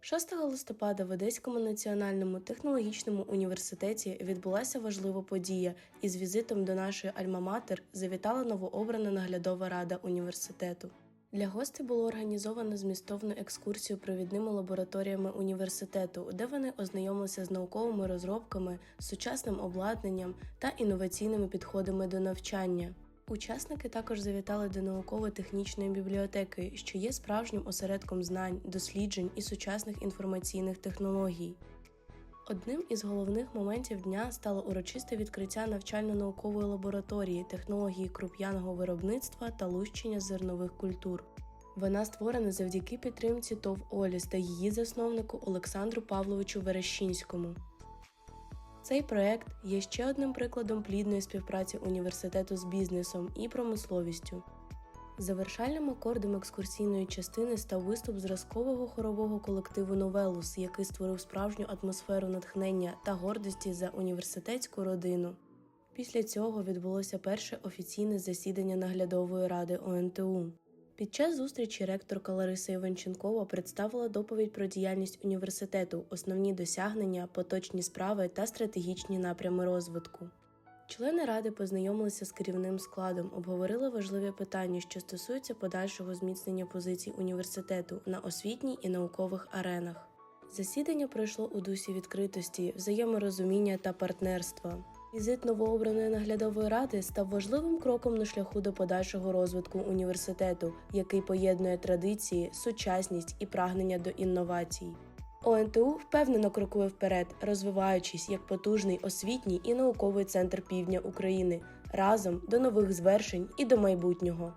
6 листопада в Одеському національному технологічному університеті відбулася важлива подія. Із візитом до нашої Альма-Матер завітала новообрана наглядова рада університету. Для гостей було організовано змістовну екскурсію провідними лабораторіями університету, де вони ознайомилися з науковими розробками, сучасним обладнанням та інноваційними підходами до навчання. Учасники також завітали до науково-технічної бібліотеки, що є справжнім осередком знань, досліджень і сучасних інформаційних технологій. Одним із головних моментів дня стало урочисте відкриття навчально-наукової лабораторії технології круп'яного виробництва та лущення зернових культур. Вона створена завдяки підтримці ТОВ Оліс та її засновнику Олександру Павловичу Верещинському. Цей проект є ще одним прикладом плідної співпраці університету з бізнесом і промисловістю. Завершальним акордом екскурсійної частини став виступ зразкового хорового колективу Новелус, який створив справжню атмосферу натхнення та гордості за університетську родину. Після цього відбулося перше офіційне засідання наглядової ради ОНТУ. Під час зустрічі ректорка Лариса Іванченкова представила доповідь про діяльність університету, основні досягнення, поточні справи та стратегічні напрями розвитку. Члени ради познайомилися з керівним складом, обговорили важливі питання, що стосуються подальшого зміцнення позицій університету на освітній і наукових аренах. Засідання пройшло у дусі відкритості, взаєморозуміння та партнерства. Візит новообраної наглядової ради став важливим кроком на шляху до подальшого розвитку університету, який поєднує традиції, сучасність і прагнення до інновацій. ОНТУ впевнено крокує вперед, розвиваючись як потужний освітній і науковий центр півдня України разом до нових звершень і до майбутнього.